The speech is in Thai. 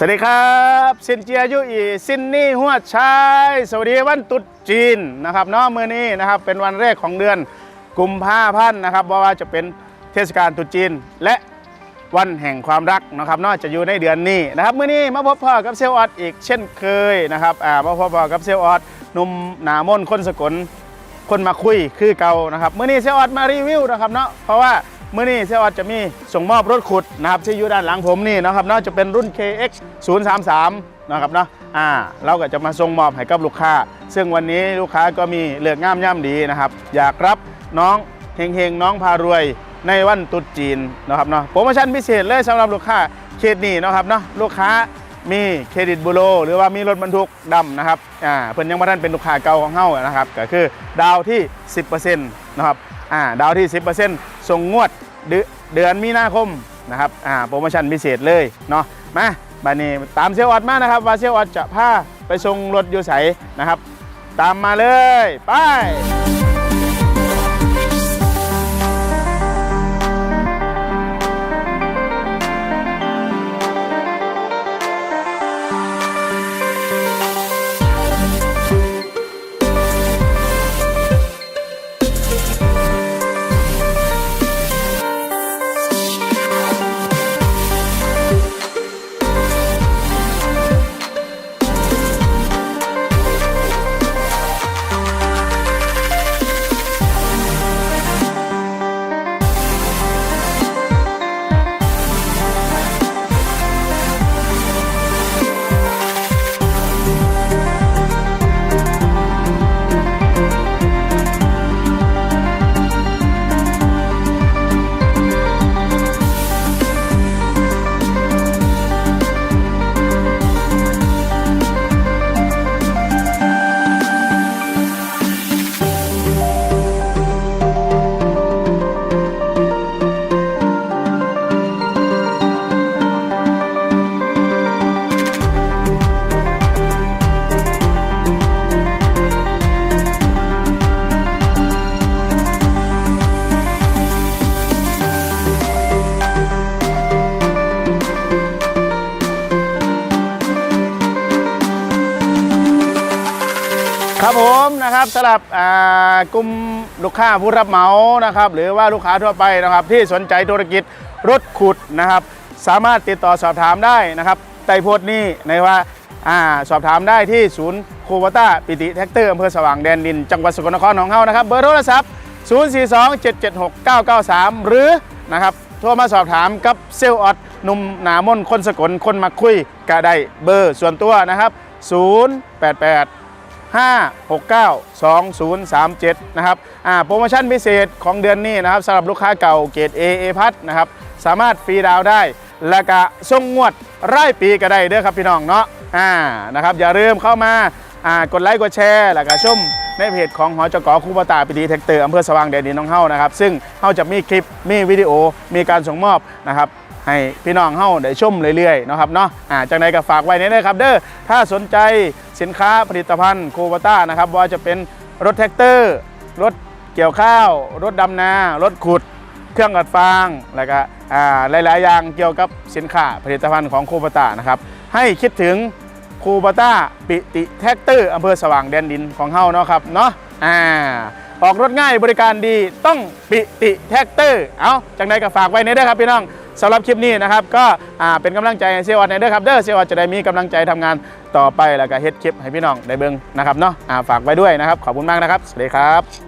สวัสดีครับซินเจียยุอีซินนี่หัวชายสวัสดีวันตรุษจีนนะครับเนาะมื้อนี้นะครับเป็นวันแรกของเดือนกุมภาพันธ์นะครับเพราะว่าจะเป็นเทศกาลตรุษจีน และวันแห่งความรักนะครับเนอกจะอยู่ในเดือนนี้นะครับมื้อนี้มาพบพ่อกับเซลออดอีกเช่นเคยนะครับอ่ามาพบพ่อกับเซลออดหนุ่มหนามนคนสกลคนมาคุยคือเก่านะครับมื้อนี้เซลออดมารีวิวนะครับเนาะเพราะว่า มื้อนี้เซลออดจะมีส่งมอบรถขุดนะครับที่อยู่ด้านหลังผมนี่นะครับเนาะจะเป็นรุ่น KX 033นะครับเนาะอ่าเราก็จะมาส่งมอบให้กับลูกค้า ซึ่งวันนี้ลูกค้าก็มีเลือกง่ามย่ำดีนะครับ อยากรับน้องเฮงเฮงๆน้องพารวยในวันตรุษจีนนะครับเนาะโปรโมชั่นพิเศษเลยสำหรับลูกค้าเขตนี้นะครับเนาะลูกค้า มีเครดิตบูโรหรือว่ามีรถบรรทุกดำนะครับอ่าเพิ่นยังบ่ทันเป็นลูกค้าเก่าของเฮานะครับก็คือดาวที่ 10%นะครับอ่าดาวที่ 10%ส่งงวดเดือนมีนาคมนะครับอ่าโปรโมชั่นพิเศษเลยเนาะมาบัดนี้ตามเซลลออดมานะครับว่าเซลลออดจะพาไปส่งรถอยู่ไสนะครับ ตามมาเลย ไป ครับผมนะครับสำหรับกลุ่มลูกค้าผู้รับเหมานะครับ หรือว่าลูกค้าทั่วไปนะครับ ที่สนใจธุรกิจรถขุดนะครับ สามารถติดต่อสอบถามได้นะครับใต้โพสต์นี้ในว่าสอบถามได้ที่ศูนย์โควต้าปิติแท็กเตอร์อำเภอสว่างแดนดิน จังหวัดสกลนครของเฮานะครับ เบอร์โทรศัพท์ 042-776-993 หรือนะครับโทรมาสอบถามกับเซลลออดนุ่มหนามนคนสกลคนมาคุยก็ได้เบอร์ส่วนตัวนะครับ 088 569 2037 นะครับอ่าโปรโมชั่นพิเศษของเดือนนี้นะครับสำหรับลูกค้าเก่าเกรด A A พัทนะครับสามารถฟรีดาวได้ และก็ส่งงวดรายปีก็ได้เด้อครับพี่น้องเนาะอ่านะครับอย่าลืมเข้ามาอ่ากดไลค์กดแชร์ แล้วก็ชมในเพจของหอจกอคูปตาปิดีแท็กเตอร์อำเภอสว่างแดนดินน้องเฮานะครับ ซึ่งเฮาจะมีคลิปมีวิดีโอมีการส่งมอบนะครับให้พี่น้องเฮาได้ชมเรื่อยๆนะครับเนาะอ่าจากไหนก็ฝากไว้ในนี้ครับเด้อถ้าสนใจ สินค้าผลิตภัณฑ์โควต้านะครับว่าจะเป็นรถแท็กเตอร์ รถเกี่ยวข้าว รถดำนา รถขุด เครื่องอัดฟางแล้วก็อ่าหลาย ๆ อย่างเกี่ยวกับสินค้าผลิตภัณฑ์ของโควต้านะครับให้คิดถึงโควต้าปิติแท็กเตอร์อำเภอสว่างแดนดินของเฮาเนาะครับเนาะ อ่าออกรถง่ายบริการดีต้องปิติแท็กเตอร์เอาจากไหนก็ฝากไว้ในเด้อครับพี่น้องสำหรับคลิปนี้นะครับก็เป็นกำลังใจเซลล์ออดในเด้อครับเด้อเซลล์ออดจะได้มีกำลังใจทำงานต่อไปแล้วก็เฮ็ดคลิปให้พี่น้องได้เบิ่งนะครับเนาะฝากไว้ด้วยนะครับขอบคุณมากนะครับ สวัสดีครับ